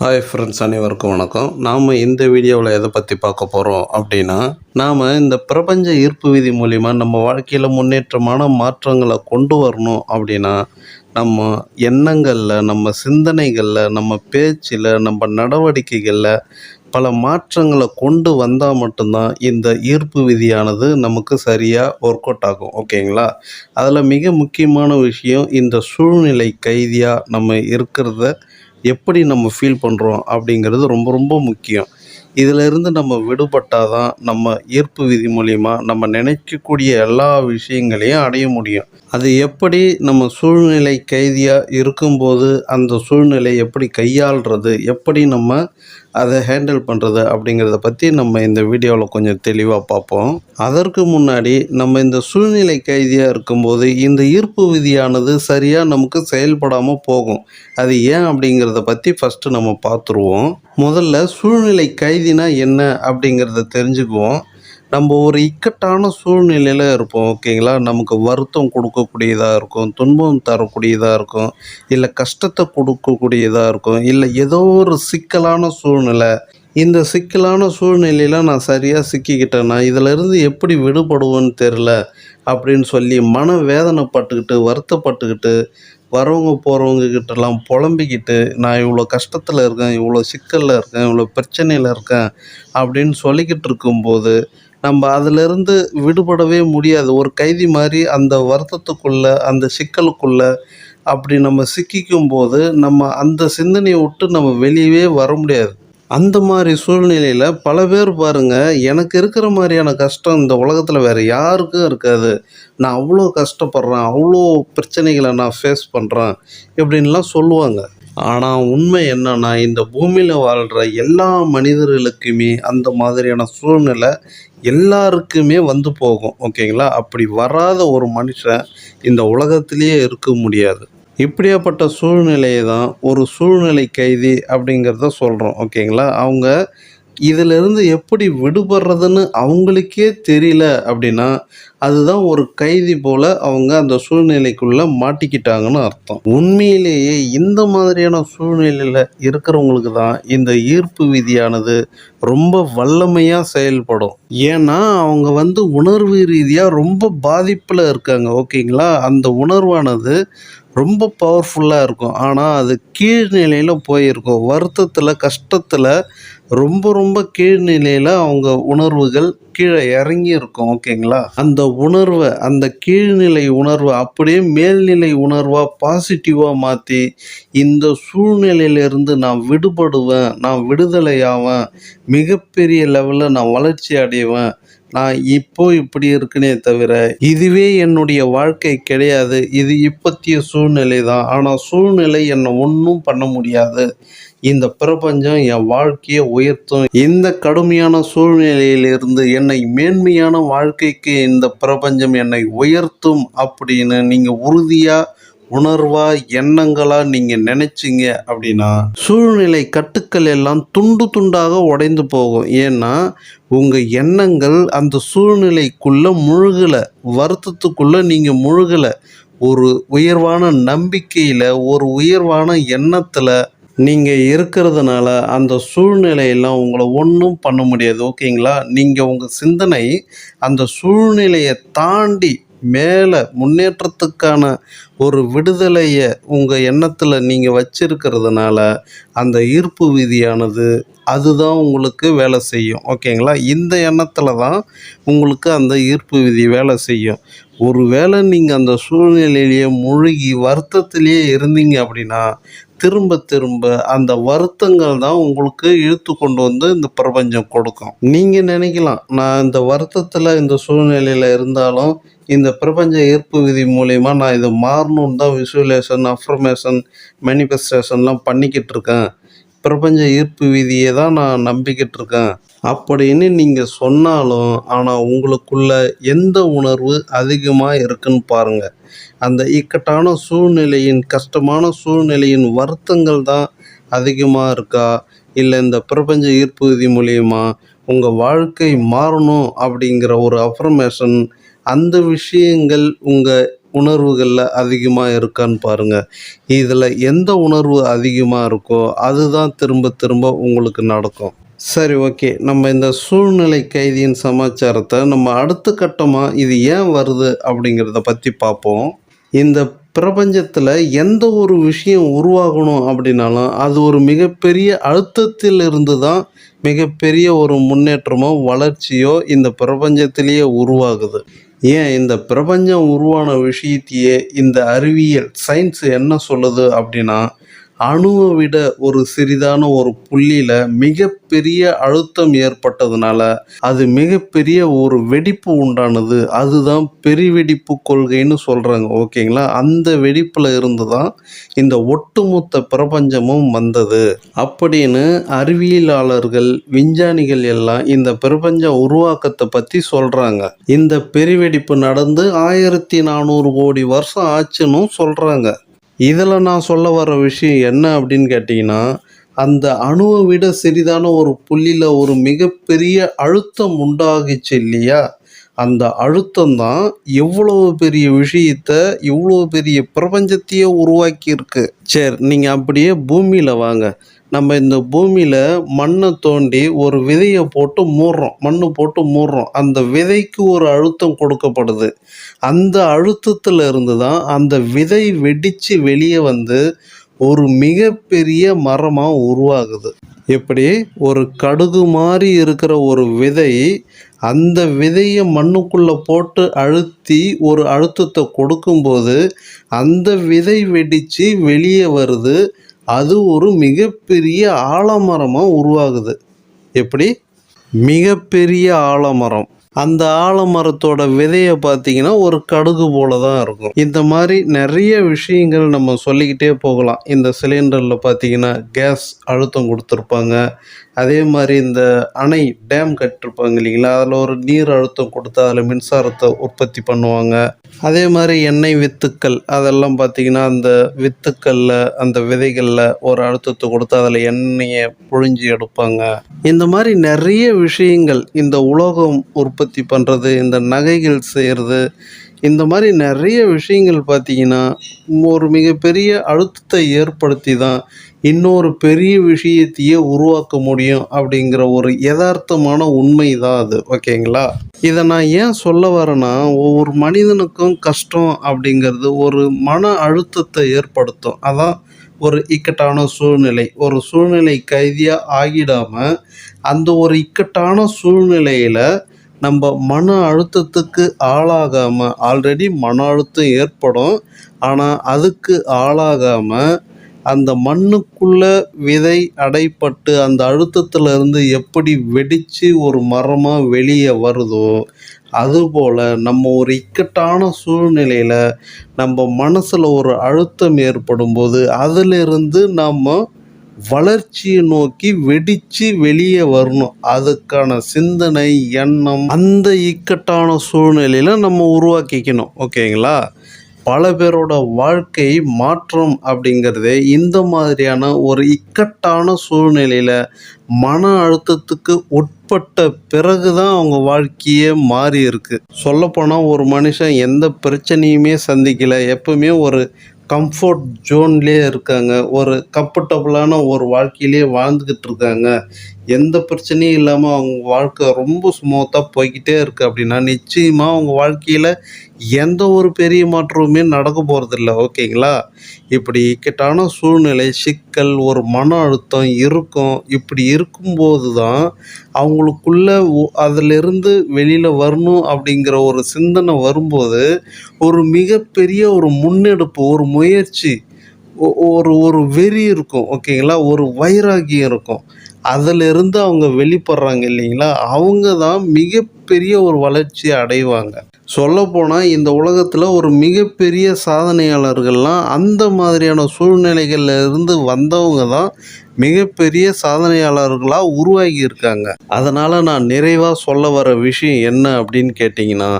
Hi friends அனைவருக்கும் வணக்கம். நாம் இந்த வீடியோவில் எதை பற்றி பார்க்க போகிறோம் அப்படின்னா நாம் இந்த பிரபஞ்ச ஈர்ப்பு விதி மூலிமா நம்ம வாழ்க்கையில் முன்னேற்றமான மாற்றங்களை கொண்டு வரணும் அப்படின்னா நம்ம எண்ணங்களில் நம்ம சிந்தனைகளில் நம்ம பேச்சில் நம்ம நடவடிக்கைகளில் பல மாற்றங்களை கொண்டு வந்தால் மட்டும்தான் இந்த ஈர்ப்பு விதியானது நமக்கு சரியாக ஒர்க் அவுட் ஆகும். ஓகேங்களா அதில் மிக முக்கியமான விஷயம் இந்த சூழ்நிலை கைதியாக நம்ம இருக்கிறத எப்படி நம்ம ஃபீல் பண்ணுறோம் அப்படிங்கிறது ரொம்ப ரொம்ப முக்கியம். இதிலிருந்து நம்ம விடுபட்டால் தான் நம்ம ஈர்ப்பு விதி மூலிமா நம்ம நினைக்கக்கூடிய எல்லா விஷயங்களையும் அடைய முடியும். அது எப்படி நம்ம சூழ்நிலை கைதியாக இருக்கும்போது அந்த சூழ்நிலை எப்படி கையாள்றது எப்படி நம்ம அதை ஹேண்டில் பண்ணுறது அப்படிங்கிறத பற்றி நம்ம இந்த வீடியோவில் கொஞ்சம் தெளிவாக பார்ப்போம். அதற்கு முன்னாடி நம்ம இந்த சூழ்நிலை கைதியாக இருக்கும்போது இந்த ஈர்ப்பு விதியானது சரியாக நமக்கு செயல்படாமல் போகும். அது ஏன் அப்படிங்கிறத பற்றி ஃபஸ்ட்டு நம்ம பார்த்துருவோம். முதல்ல சூழ்நிலை கைதினா என்ன அப்படிங்கிறத தெரிஞ்சுக்குவோம். நம்ம ஒரு இக்கட்டான சூழ்நிலையில் இருப்போம் ஓகேங்களா? நமக்கு வருத்தம் கொடுக்கக்கூடியதாக இருக்கும் துன்பம் தரக்கூடியதாக இருக்கும் இல்லை கஷ்டத்தை கொடுக்கக்கூடியதாக இருக்கும் இல்லை ஏதோ ஒரு சிக்கலான சூழ்நிலை. இந்த சிக்கலான சூழ்நிலையில் நான் சரியாக சிக்கிக்கிட்டேன்னா இதிலிருந்து எப்படி விடுபடுவேன்னு தெரில அப்படின்னு சொல்லி மன வேதனைப்பட்டுக்கிட்டு வருத்தப்பட்டுக்கிட்டு வரவங்க போகிறவங்க கிட்டலாம் புலம்பிக்கிட்டு நான் இவ்வளோ கஷ்டத்தில் இருக்கேன் இவ்வளோ சிக்கலில் இருக்கேன் இவ்வளோ பிரச்சனையில் இருக்கேன் அப்படின்னு சொல்லிக்கிட்டு இருக்கும்போது நம்ம அதிலிருந்து விடுபடவே முடியாது. ஒரு கைதி மாதிரி அந்த வருத்தத்துக்குள்ளே அந்த சிக்கலுக்குள்ளே அப்படி நம்ம சிக்கிக்கும் போது நம்ம அந்த சிந்தனையை விட்டு நம்ம வெளியவே வர முடியாது. அந்த மாதிரி சூழ்நிலையில் பல பேர் பாருங்கள் எனக்கு இருக்கிற மாதிரியான கஷ்டம் இந்த உலகத்தில் வேறு யாருக்கும் இருக்காது. நான் அவ்வளோ கஷ்டப்படுறேன் அவ்வளோ பிரச்சனைகளை நான் ஃபேஸ் பண்ணுறேன் இப்படின்லாம் சொல்லுவாங்க. ஆனால் உண்மை என்னன்னா இந்த பூமியில் வாழ்கிற எல்லா மனிதர்களுக்குமே அந்த மாதிரியான சூழ்நிலை எல்லாருக்குமே வந்து போகும் ஓகேங்களா? அப்படி வராத ஒரு மனுஷன் இந்த உலகத்திலேயே இருக்க முடியாது. இப்படியாப்பட்ட சூழ்நிலையை தான் ஒரு சூழ்நிலை கைதி அப்படிங்கிறத சொல்கிறோம் ஓகேங்களா? அவங்க இதிலிருந்து எப்படி விடுபடுறதுன்னு அவங்களுக்கே தெரியல அப்படின்னா அதுதான் ஒரு கைதி போல் அவங்க அந்த சூழ்நிலைக்குள்ளே மாட்டிக்கிட்டாங்கன்னு அர்த்தம். உண்மையிலேயே இந்த மாதிரியான சூழ்நிலையில் இருக்கிறவங்களுக்கு தான் இந்த ஈர்ப்பு விதியானது ரொம்ப வல்லமையாக செயல்படும். ஏன்னா அவங்க வந்து உணர்வு ரீதியாக ரொம்ப பாதிப்பில் இருக்காங்க ஓகேங்களா? அந்த உணர்வானது ரொம்ப பவர்ஃபுல்லாக இருக்கும். ஆனால் அது கீழ்நிலையில் போயிருக்கும். வருத்தத்தில் கஷ்டத்தில் ரொம்ப ரொம்ப கீழ்நிலையில் அவங்க உணர்வுகள் கீழே இறங்கி இருக்கும் ஓகேங்களா? அந்த உணர்வை அந்த கீழ்நிலை உணர்வை அப்படியே மேல்நிலை உணர்வாக பாசிட்டிவாக மாற்றி இந்த சூழ்நிலையிலிருந்து நான் விடுபடுவேன் நான் விடுதலை ஆவேன் மிகப்பெரிய லெவலில் நான் வளர்ச்சி அடைவேன் நான் இப்போ இப்படி இருக்குனே தவிர இதுவே என்னுடைய வாழ்க்கை கிடையாது இது இப்பத்திய சூழ்நிலை தான் ஆனால் சூழ்நிலை என்னை ஒன்றும் பண்ண முடியாது. இந்த பிரபஞ்சம் என் வாழ்க்கையை உயர்த்தும். இந்த கடுமையான சூழ்நிலையிலிருந்து என்னை மேன்மையான வாழ்க்கைக்கு இந்த பிரபஞ்சம் என்னை உயர்த்தும் அப்படின்னு நீங்கள் உறுதியாக உணர்வா எண்ணங்களா நீங்க நினைச்சிங்க அப்படின்னா சூழ்நிலை கட்டுக்கள் எல்லாம் துண்டு துண்டாக உடைந்து போகும். ஏன்னா உங்க எண்ணங்கள் அந்த சூழ்நிலைக்குள்ள முழுகல வருத்தத்துக்குள்ள நீங்க முழுகல. ஒரு உயர்வான நம்பிக்கையில ஒரு உயர்வான எண்ணத்துல நீங்கள் இருக்கிறதுனால அந்த சூழ்நிலையெல்லாம் உங்களை ஒன்றும் பண்ண முடியாது ஓகேங்களா? நீங்கள் உங்கள் சிந்தனை அந்த சூழ்நிலையை தாண்டி மேலே முன்னேற்றத்துக்கான ஒரு விடுதலையை உங்கள் எண்ணத்தில் நீங்கள் வச்சிருக்கிறதுனால அந்த ஈர்ப்பு விதியானது அதுதான் உங்களுக்கு வேலை செய்யும் ஓகேங்களா? இந்த எண்ணத்தில் தான் உங்களுக்கு அந்த ஈர்ப்பு விதி வேலை செய்யும். ஒரு வேளை நீங்கள் அந்த சூழ்நிலையிலேயே மூழ்கி வருத்தத்திலேயே இருந்தீங்க அப்படின்னா திரும்ப திரும்ப அந்த வருத்தங்கள் தான் உங்களுக்கு இழுத்து கொண்டு வந்து இந்த பிரபஞ்சம் கொடுக்கும். நீங்கள் நினைக்கலாம் நான் இந்த வருத்தத்தில் இந்த சூழ்நிலையில் இருந்தாலும் இந்த பிரபஞ்ச ஈர்ப்பு விதி மூலயமா நான் இதை மாறணும்னு தான் விசுவலேஷன் அஃபர்மேஷன் மேனிஃபெஸ்டேஷன்லாம் பண்ணிக்கிட்டு இருக்கேன். பிரபஞ்ச ஈர்ப்பு விதியை தான் நான் நம்பிக்கிட்டு இருக்கேன். அப்படின்னு நீங்கள் சொன்னாலும் ஆனால் உங்களுக்குள்ள எந்த உணர்வு அதிகமாக இருக்குன்னு பாருங்கள் அந்த இக்கட்டான சூழ்நிலையின் கஷ்டமான சூழ்நிலையின் வருத்தங்கள் தான் அதிகமாக இருக்கா? இல்லை இந்த பிரபஞ்ச ஈர்ப்பு விதி மூலியமா உங்கள் வாழ்க்கை மாறணும் அப்படிங்கிற ஒரு அஃபர்மேஷன் அந்த விஷயங்கள் உங்கள் உணர்வுகளில் அதிகமாக இருக்கான்னு பாருங்கள் இதில் எந்த உணர்வு அதிகமாக இருக்கோ அதுதான் திரும்ப திரும்ப உங்களுக்கு நடக்கும். சரி ஓகே. நம்ம இந்த சூழ்நிலை கைதியின் சமாச்சாரத்தை நம்ம அடுத்த கட்டமாக இது ஏன் வருது அப்படிங்கிறத பற்றி பார்ப்போம். இந்த பிரபஞ்சத்தில் எந்த ஒரு விஷயம் உருவாகணும் அப்படின்னாலும் அது ஒரு மிகப்பெரிய அழுத்தத்தில் இருந்து தான் மிகப்பெரிய ஒரு முன்னேற்றமோ வளர்ச்சியோ இந்த பிரபஞ்சத்திலேயே உருவாகுது. ஏன் இந்த பிரபஞ்சம் உருவான விஷயத்தையே இந்த அறிவியல் சயின்ஸ் என்ன சொல்லுது அப்படின்னா அணுவை விட ஒரு சிறிதான ஒரு புள்ளியில் மிகப்பெரிய அழுத்தம் ஏற்பட்டதுனால அது மிகப்பெரிய ஒரு வெடிப்பு உண்டானது. அதுதான் பெருவெடிப்பு கொள்கைன்னு சொல்கிறாங்க ஓகேங்களா? அந்த வெடிப்பில் இருந்து தான் இந்த ஒட்டுமொத்த பிரபஞ்சமும் வந்தது. அப்படின்னு அறிவியலாளர்கள் விஞ்ஞானிகள் எல்லாம் இந்த பிரபஞ்ச உருவாக்கத்தை பற்றி சொல்கிறாங்க இந்த பெருவெடிப்பு நடந்து ஆயிரத்தி நானூறு கோடி வருஷம் ஆச்சுன்னு சொல்கிறாங்க இதில் நான் சொல்ல வர விஷயம் என்ன அப்படின்னு கேட்டிங்கன்னா அந்த அணுவை விட சிறிதான ஒரு புள்ளியில் ஒரு மிகப்பெரிய அழுத்தம் உண்டாகிச்சு இல்லையா? அந்த அழுத்தம் தான் எவ்வளவு பெரிய விஷயத்த இவ்வளோ பெரிய பிரபஞ்சத்தையே உருவாக்கியிருக்கு. சரி நீங்கள் அப்படியே பூமியில் வாங்க. நம்ம இந்த பூமியில் மண்ணை தோண்டி ஒரு விதையை போட்டு மூடுறோம். மண் போட்டு மூடுறோம். அந்த விதைக்கு ஒரு அழுத்தம் கொடுக்கப்படுது. அந்த அழுத்தத்தில் இருந்து தான் அந்த விதை வெடித்து வெளியே வந்து ஒரு மிகப்பெரிய மரமாக உருவாகுது. எப்படி? ஒரு கடுகு மாதிரி இருக்கிற ஒரு விதை அந்த விதையை மண்ணுக்குள்ளே போட்டு அழுத்தி ஒரு அழுத்தத்தை கொடுக்கும்போது அந்த விதை வெடித்து வெளியே வருது. அது ஒரு மிகப்பெரிய ஆலமரமாக உருவாகுது. எப்படி? மிகப்பெரிய ஆலமரம். அந்த ஆலமரத்தோட விதையை பார்த்தீங்கன்னா ஒரு கடுகு போல தான் இருக்கும். இந்த மாதிரி நிறைய விஷயங்கள் நம்ம சொல்லிக்கிட்டே போகலாம். இந்த சிலிண்டரில் பார்த்தீங்கன்னா கேஸ் அழுத்தம் கொடுத்துருப்பாங்க. அதே மாதிரி இந்த அணை டேம் கட்டிருப்பாங்க இல்லைங்களா? அதில் ஒரு நீர் அழுத்தம் கொடுத்து அதில் மின்சாரத்தை உற்பத்தி பண்ணுவாங்க. அதே மாதிரி எண்ணெய் வித்துக்கள் அதெல்லாம் பார்த்தீங்கன்னா அந்த வித்துக்களில் அந்த விதைகளில் ஒரு அழுத்தத்தை கொடுத்து அதில் எண்ணெயை புழிஞ்சு எடுப்பாங்க. இந்த மாதிரி நிறைய விஷயங்கள் இந்த உலோகம் உற்பத்தி பண்ணுறது இந்த நகைகள் செய்கிறது இந்த மாதிரி நிறைய விஷயங்கள் பார்த்தீங்கன்னா ஒரு மிகப்பெரிய அழுத்தத்தை ஏற்படுத்தி தான் இன்னொரு பெரிய விஷயத்தையே உருவாக்க முடியும் அப்படிங்கிற ஒரு யதார்த்தமான உண்மை தான் அது ஓகேங்களா? இதை நான் ஏன் சொல்ல வரேன்னா ஒவ்வொரு மனிதனுக்கும் கஷ்டம் அப்படிங்கிறது ஒரு மன அழுத்தத்தை ஏற்படுத்தும். அதான் ஒரு இக்கட்டான சூழ்நிலை. ஒரு சூழ்நிலை கைதியாக ஆகிடாமல் அந்த ஒரு இக்கட்டான சூழ்நிலையில் நம்ம மன அழுத்தத்துக்கு ஆளாகாமல் ஆல்ரெடி மன அழுத்தம் ஏற்படும். ஆனால் அதுக்கு ஆளாகாமல் அந்த மண்ணுக்குள்ளே விதை அடைப்பட்டு அந்த அழுத்தத்தில் இருந்து எப்படி வெடித்து ஒரு மரமாக வெளியே வருதோ அதுபோல் நம்ம ஒரு இக்கட்டான சூழ்நிலையில் நம்ம மனசில் ஒரு அழுத்தம் ஏற்படும் போது அதிலிருந்து நம்ம வளர்ச்சியை நோக்கி வெடித்து வெளியே வரணும். அதுக்கான சிந்தனை எண்ணம் அந்த இக்கட்டான சூழ்நிலையில் நம்ம உருவாக்கிக்கணும். ஓகேங்களா? பல பேரோட வாழ்க்கை மாற்றம் அப்படிங்கிறது இந்த மாதிரியான ஒரு இக்கட்டான சூழ்நிலையில் மன அழுத்தத்துக்கு உட்பட்ட பிறகு தான் அவங்க வாழ்க்கையே மாறி இருக்குது சொல்லப்போனால் ஒரு மனுஷன் எந்த பிரச்சனையுமே சந்திக்கலை. எப்பவுமே ஒரு கம்ஃபர்ட் ஜோன்லேயே இருக்காங்க. ஒரு கம்ஃபர்டபுளான ஒரு வாழ்க்கையிலே வாழ்ந்துக்கிட்டு இருக்காங்க. எந்த பிரச்சனையும் இல்லாமல் அவங்க வாழ்க்கை ரொம்ப ஸ்மூத்தாக போய்கிட்டே இருக்குது அப்படின்னா நிச்சயமாக அவங்க வாழ்க்கையில் எந்த ஒரு பெரிய மாற்றமுமே நடக்க போகிறதில்ல ஓகேங்களா? இப்படி இக்கட்டான சூழ்நிலை சிக்கல் ஒரு மன அழுத்தம் இருக்கும். இப்படி இருக்கும்போது தான் அவங்களுக்குள்ள ஒ- அதிலிருந்து வெளியில் வரணும் அப்படிங்கிற ஒரு சிந்தனை வரும்போது ஒரு மிகப்பெரிய ஒரு முன்னெடுப்பு ஒரு முயற்சி ஒ- ஒரு ஒரு வெறி இருக்கும். ஓகேங்களா? ஒரு வைராகியம் இருக்கும். அதிலிருந்து அவங்க வெளிப்படுறாங்க இல்லைங்களா? அவங்க தான் மிகப்பெரிய ஒரு வளர்ச்சி அடைவாங்க. சொல்லப்போனால் இந்த உலகத்தில் ஒரு மிகப்பெரிய சாதனையாளர்கள்லாம் அந்த மாதிரியான சூழ்நிலைகள்ல இருந்து வந்தவங்க தான் மிகப்பெரிய சாதனையாளர்களாக உருவாகி இருக்காங்க அதனால் நான் நிறைவாக சொல்ல வர விஷயம் என்ன அப்படின்னு கேட்டிங்கன்னா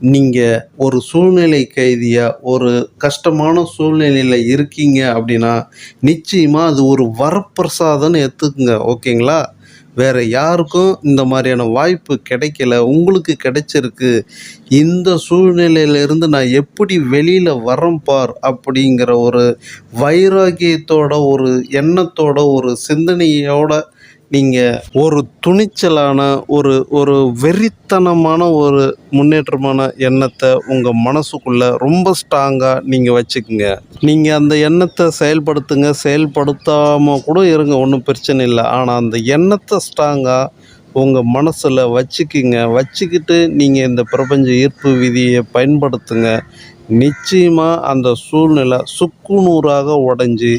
நீங்கள் ஒரு சூழ்நிலை கைதியாக ஒரு கஷ்டமான சூழ்நிலையில் இருக்கீங்க அப்படின்னா நிச்சயமாக அது ஒரு வரப்பிரசாதம்னு எடுத்துக்குங்க ஓகேங்களா? வேறு யாருக்கும் இந்த மாதிரியான வாய்ப்பு கிடைக்கல உங்களுக்கு கிடைச்சிருக்கு. இந்த சூழ்நிலையிலிருந்து நான் எப்படி வெளியில் வரேன் பார் அப்படிங்கிற ஒரு வைராகியத்தோட ஒரு எண்ணத்தோட ஒரு சிந்தனையோட நீங்கள் ஒரு துணிச்சலான ஒரு ஒரு வெறித்தனமான ஒரு முன்னேற்றமான எண்ணத்தை உங்கள் மனசுக்குள்ளே ரொம்ப ஸ்ட்ராங்காக நீங்கள் வச்சுக்குங்க. நீங்கள் அந்த எண்ணத்தை செயல்படுத்துங்க செயல்படுத்தாமல் கூட இருங்க ஒன்றும் பிரச்சனை இல்லை. ஆனால் அந்த எண்ணத்தை ஸ்ட்ராங்காக உங்கள் மனசில் வச்சுக்கிங்க. வச்சுக்கிட்டு நீங்கள் இந்த பிரபஞ்ச ஈர்ப்பு விதியை பயன்படுத்துங்க. நிச்சயமாக அந்த சூழ்நிலை சுக்குநூறாக உடஞ்சி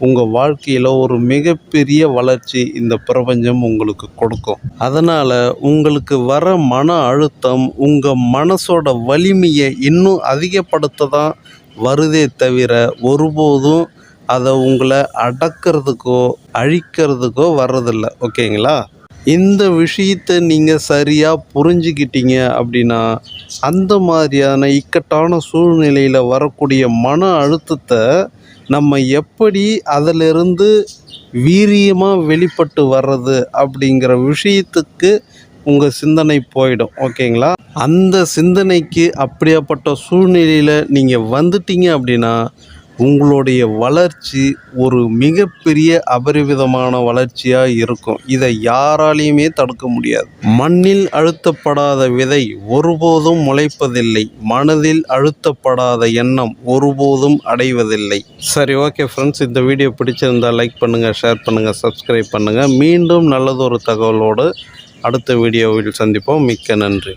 உங்கள் வாழ்க்கையில் ஒரு மிகப்பெரிய வளர்ச்சி இந்த பிரபஞ்சம் உங்களுக்கு கொடுக்கும். அதனால் உங்களுக்கு வர மன அழுத்தம் உங்கள் மனசோட வலிமையை இன்னும் அதிகப்படுத்த தான் வருதே தவிர ஒருபோதும் அதை உங்களை அடக்கிறதுக்கோ அழிக்கிறதுக்கோ வர்றதில்ல. ஓகேங்களா? இந்த விஷயத்தை நீங்கள் சரியாக புரிஞ்சுக்கிட்டீங்க அப்படின்னா அந்த மாதிரியான இக்கட்டான சூழ்நிலையில் வரக்கூடிய மன அழுத்தத்தை நம்ம எப்படி அதிலிருந்து வீரியமாக வெளிப்பட்டு வர்றது அப்படிங்கிற விஷயத்துக்கு உங்கள் சிந்தனை போயிடும் ஓகேங்களா? அந்த சிந்தனைக்கு அப்படியாப்பட்ட சூழ்நிலையில் நீங்கள் வந்துட்டீங்க அப்படின்னா உங்களுடைய வளர்ச்சி ஒரு மிகப்பெரிய அபரிவிதமான வளர்ச்சியாக இருக்கும். இதை யாராலையுமே தடுக்க முடியாது. மண்ணில் அழுத்தப்படாத விதை ஒருபோதும் முளைப்பதில்லை. மனதில் அழுத்தப்படாத எண்ணம் ஒருபோதும் அடைவதில்லை. சரி ஓகே ஃப்ரெண்ட்ஸ் இந்த வீடியோ பிடிச்சிருந்தால் லைக் பண்ணுங்கள் ஷேர் பண்ணுங்கள் சப்ஸ்கிரைப் பண்ணுங்கள் மீண்டும் நல்லதொரு தகவலோடு அடுத்த வீடியோவில் சந்திப்போம். மிக்க நன்றி.